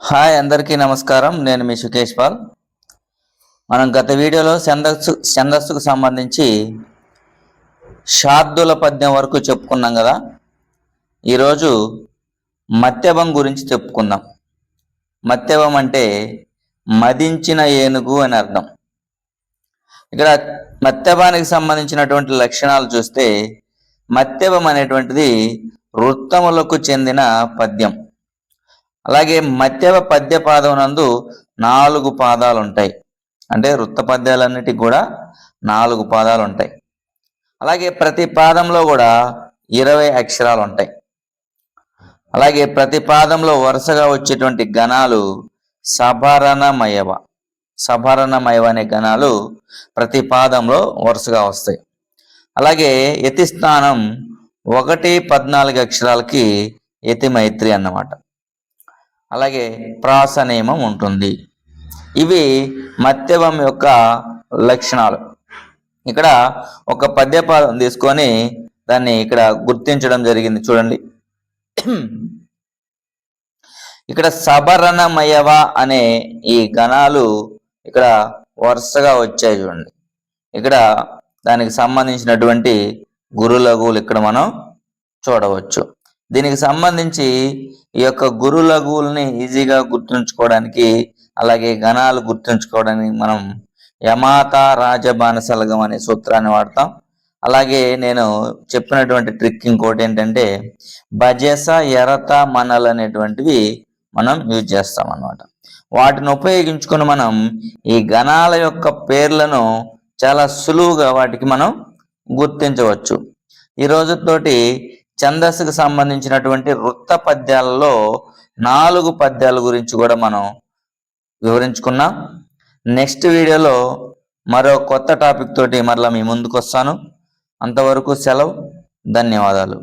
Hi అందరికీ నమస్కారం. నేను మీ సుకేష్ పాల్. మనం గత వీడియోలో ఛందస్సు ఛందస్సుకు సంబంధించి శార్దుల పద్యం వరకు చెప్పుకున్నాం కదా. ఈరోజు మత్యభం గురించి చెప్పుకుందాం. మత్యభం అంటే మదించిన ఏనుగు అని అర్థం. ఇక్కడ మత్యభానికి సంబంధించినటువంటి లక్షణాలు చూస్తే మత్యభం అనేటువంటిది వృత్తములకు చెందిన పద్యం. అలాగే మధ్యవ పద్య పాదమునందు నందు నాలుగు పాదాలు ఉంటాయి అంటే వృత్త పద్యాలన్నిటికి కూడా నాలుగు పాదాలు ఉంటాయి అలాగే ప్రతి పాదంలో కూడా ఇరవై అక్షరాలు ఉంటాయి అలాగే ప్రతి పాదంలో వరుసగా వచ్చేటువంటి గణాలు సభరణమయవ. సభరణమయవ అనే గణాలు ప్రతి పాదంలో వరుసగా వస్తాయి. అలాగే యతి స్థానం ఒకటి పద్నాలుగు అక్షరాలకి యతి మైత్రి అన్నమాట. అలాగే ప్రాస నియమం ఉంటుంది. ఇవి మత్యవం యొక్క లక్షణాలు. ఇక్కడ ఒక పద్యపాదం తీసుకొని దాన్ని ఇక్కడ గుర్తించడం జరిగింది. చూడండి. ఇక్కడ సబరణమయవ అనే ఈ గణాలు ఇక్కడ వరుసగా వచ్చాయి చూడండి. ఇక్కడ దానికి సంబంధించినటువంటి గురులగులు ఇక్కడ మనం చూడవచ్చు. దీనికి సంబంధించి ఈ యొక్క గురు లఘువుల్ని ఈజీగా గుర్తుంచుకోవడానికి అలాగే గణాలు గుర్తుంచుకోవడానికి మనం యమాత రాజబానసలగం అనే సూత్రాన్ని వాడతాం. అలాగే నేను చెప్పినటువంటి ట్రిక్ ఇంకోటి ఏంటంటే భజస ఎరత మనల్ అనేటువంటివి మనం యూజ్ చేస్తాం అన్నమాట వాటిని ఉపయోగించుకొని మనం ఈ గణాల యొక్క పేర్లను చాలా సులువుగా వాటికి మనం గుర్తించవచ్చు. ఈ రోజుతోటి ఛందస్సుకు సంబంధించినటువంటి వృత్త పద్యాలలో నాలుగు పద్యాల గురించి కూడా మనం వివరించుకున్నాం. నెక్స్ట్ వీడియోలో మరో కొత్త టాపిక్ తోటి మరలా మీ ముందుకు వస్తాను అంతవరకు సెలవు. ధన్యవాదాలు.